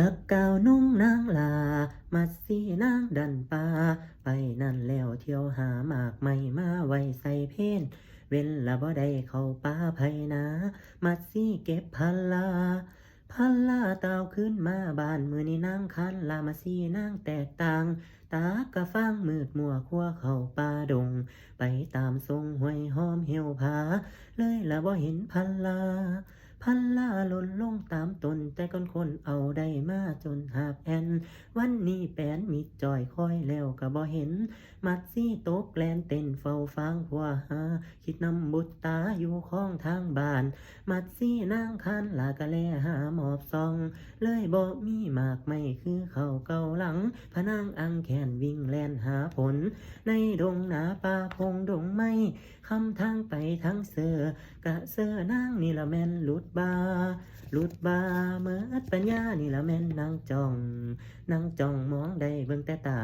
จากกาวนุ่งนางลามัดสีนางดันป่าไปนั่นแล้วเที่ยวหาหมากไม่มาไว้ใส่เพนเว้นละบ่ได้เข้าป่าไผนามัดสีเก็บพันลาพันลาเต่าขึ้นมาบ้านมือนี้นางคันลามาสีนางแตกต่าง ตากระฟังมืดมัวขั้วเข้าป่าดง ไปตามทรงห้วยหอมเหี่ยวผา เลยละบ่เห็นพันลา พันลาหล่นลงตามตนแต่คนคนเอาได้มาจนหาบแอนวันนี้แปนมิดจอยคอยแล้วก็บ่เห็น มัดซี่โต๊ะแกลนเต้นเฝ้าฟังผัวหาคิดนำบุตรตาอยู่ข้องทางบ้าน มัดซี่นางคันลากะแลหาหมอบซอง เลยบ่มีมากไม่คือเขาเกาหลังพนางอังแขนวิ่งแลนหาผล ในดงหนาป่าพงดงไม้คำทางไปทั้งเสือกะเสือนางนี่ละแม่นหลุดดบาหลุดบาเมื่อปัญญานี่ละแม่นนางจ้องนางจ้องมองได้เบิ่งแต่ตา